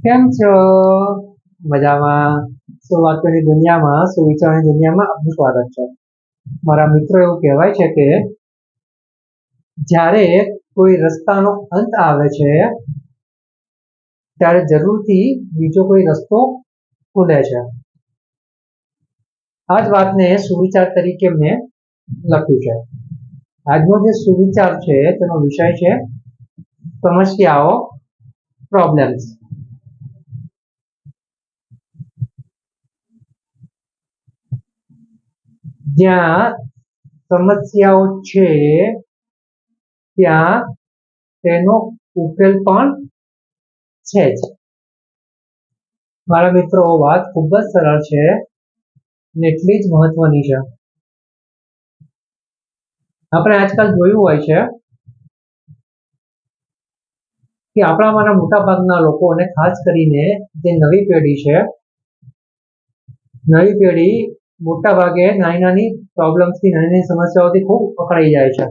કેમ છો? મજામાં. સુવાતોની દુનિયામાં સુવિચારની દુનિયામાં? આપનું સ્વાગત છે. મારા મિત્રો એવું કહેવાય છે કે, જ્યારે કોઈ રસ્તાનો અંત આવે છે, ત્યારે જરૂરથી બીજો કોઈ રસ્તો ખુલે છે. આ જ વાતને સુવિચાર તરીકે મેં લખ્યું છે. આજનો જે સુવિચાર છે, તેનો વિષય છે સમસ્યાઓ પ્રોબ્લેમ્સ જ્યાં સમસ્યાઓ છે, ત્યાં તેનો ઉકેલ પણ છે જ. મારા મિત્રો, વાત ખૂબ જ સરળ છે ને એટલી જ મહત્વની છે. આપણે આજકાલ જોયું હોય છે કે આપણામાંના મોટાભાગના લોકો અને ખાસ કરીને જે નવી પેઢી છે, નવી પેઢી મોટા ભાગે નાની નાની પ્રોબ્લેમ્સથી નાની નાની સમસ્યાઓથી ખૂબ પકડાઈ જાય છે.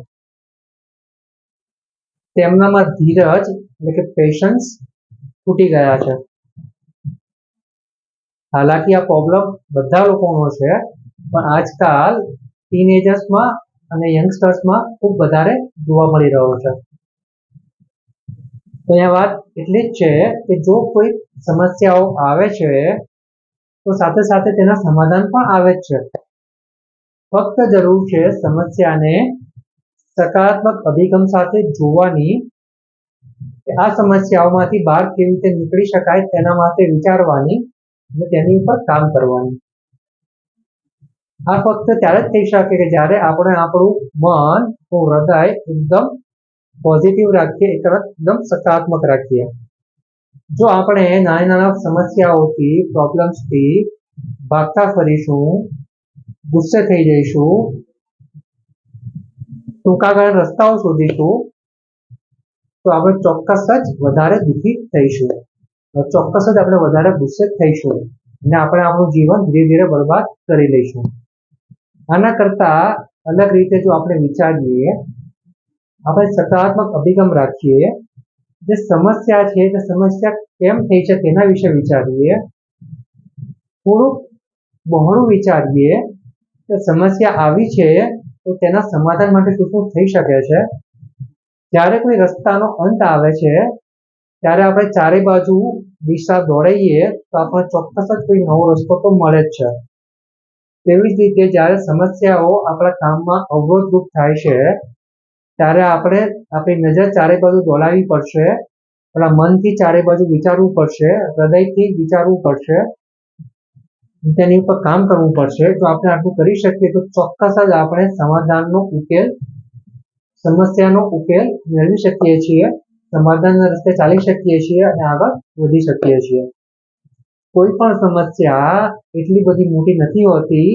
તેમનામાં ધીરજ એટલે કે પેશન્સ તૂટી ગયા છે. હાલાકી આ પ્રોબ્લેમ બધા લોકોનો છે, પણ આજકાલ ટીનેજર્સમાં અને યંગસ્ટર્સમાં ખૂબ વધારે જોવા મળી રહ્યો છે. તો અહીંયા વાત એટલી જ છે કે જો કોઈ સમસ્યાઓ આવે છે તો સાથે સાથે તેના સમાધાન પણ આવે જ છે. ફક્ત જરૂર છે સમસ્યાને સકારાત્મક અભિગમ સાથે જોવાની આ સમસ્યાઓમાંથી બહાર કેવી રીતે નીકળી શકાય તેના માટે વિચારવાની અને તેની ઉપર કામ કરવાની. આ ફક્ત ત્યારે જ થઈ શકે કે જ્યારે આપણે આપણું મન હૃદય એકદમ પોઝિટિવ રાખીએ, એકદમ સકારાત્મક રાખીએ. જો આપણે નાની નાના સમસ્યાઓથી પ્રોબ્લેમ્સથી ભાગતા ફરીશું, ગુસ્સે થઈ જઈશું ટૂંકા ગાળે રસ્તાઓ શોધીશું, તો આપણે ચોક્કસ જ વધારે દુઃખી થઈશું. ચોક્કસ જ આપણે વધારે ગુસ્સે થઈશું અને આપણે આપણું જીવન ધીરે ધીરે બરબાદ કરી લઈશું. આના કરતા અલગ રીતે જો આપણે વિચારીએ, આપણે સકારાત્મક અભિગમ રાખીએ જે સમસ્યા છે તે સમસ્યા કેમ થઈ છે તેના વિશે વિચારીએ. થોડુંક બહોળું વિચારીએ કે સમસ્યા આવી છે તો તેના સમાધાન માટે શું શું થઈ શકે છે. જ્યારે કોઈ રસ્તાનો અંત આવે છે, ત્યારે આપણે ચારે બાજુ દિશા દોડાઈએ તો આપણે ચોક્કસ જ કોઈ નવો રસ્તો તો મળે જ છે. તેવી જ રીતે જ્યારે સમસ્યાઓ આપણા કામમાં અવરોધરૂપ થાય છે ત્યારે આપણે આપણી નજર ચારે બાજુ દોડાવવી પડશે. આપણા મનથી ચારે બાજુ વિચારવું પડશે, હૃદયથી વિચારવું પડશે. તેની ઉપર કામ કરવું પડશે. જો આપણે આટલું કરી શકીએ તો ચોક્કસ જ આપણે સમાધાનનો ઉકેલ, સમસ્યાનો ઉકેલ મેળવી શકીએ છીએ. સમાધાનના રસ્તે ચાલી શકીએ છીએ અને આગળ વધી શકીએ છીએ. કોઈ પણ સમસ્યા એટલી બધી મોટી નથી હોતી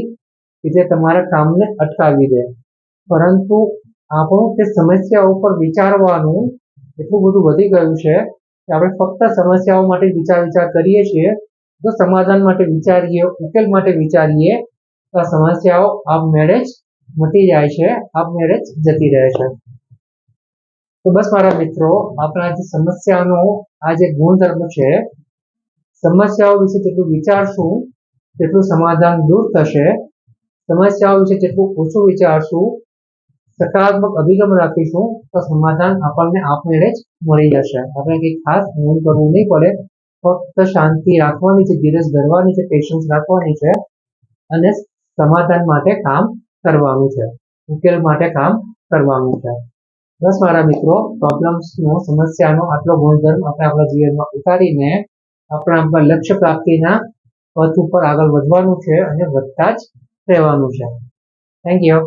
કે જે તમારા કામને અટકાવી દે. પરંતુ આપણું તે સમસ્યા ઉપર વિચારવાનું એટલું બધું વધી ગયું છે કે આપણે ફક્ત સમસ્યાઓ માટે વિચાર વિચાર કરીએ છીએ જો સમાધાન માટે વિચારીએ, ઉકેલ માટે વિચારીએ, તો આ સમસ્યાઓ આપમેળે જ મટી જાય છે આપમેળે જ જતી રહે છે. તો બસ મારા મિત્રો, આપણા જે સમસ્યાનો આ જે ગુણધર્મ છે, સમસ્યાઓ વિશે જેટલું વિચારશું, તેટલું સમાધાન દૂર થશે. સમસ્યાઓ વિશે જેટલું ઓછું વિચારશું સકારાત્મક અભિગમ રાખીશું તો સમાધાન આપણને આપમેળે જ મળી જશે. આપણે કંઈ ખાસ નોંધ કરવું નહીં પડે. ફક્ત શાંતિ રાખવાની છે, ધીરજ ધરવાની છે પેશન્સ રાખવાની છે અને સમાધાન માટે કામ કરવાનું છે. ઉકેલ માટે કામ કરવાનું છે. બસ મારા મિત્રો પ્રોબ્લેમ્સનો સમસ્યાનો આટલો ગુણધર્મ આપણે આપણા જીવનમાં ઉતારીને આપણા આપણા લક્ષ્ય પ્રાપ્તિના પથ ઉપર આગળ વધવાનું છે અને વધતા જ રહેવાનું છે. Thank you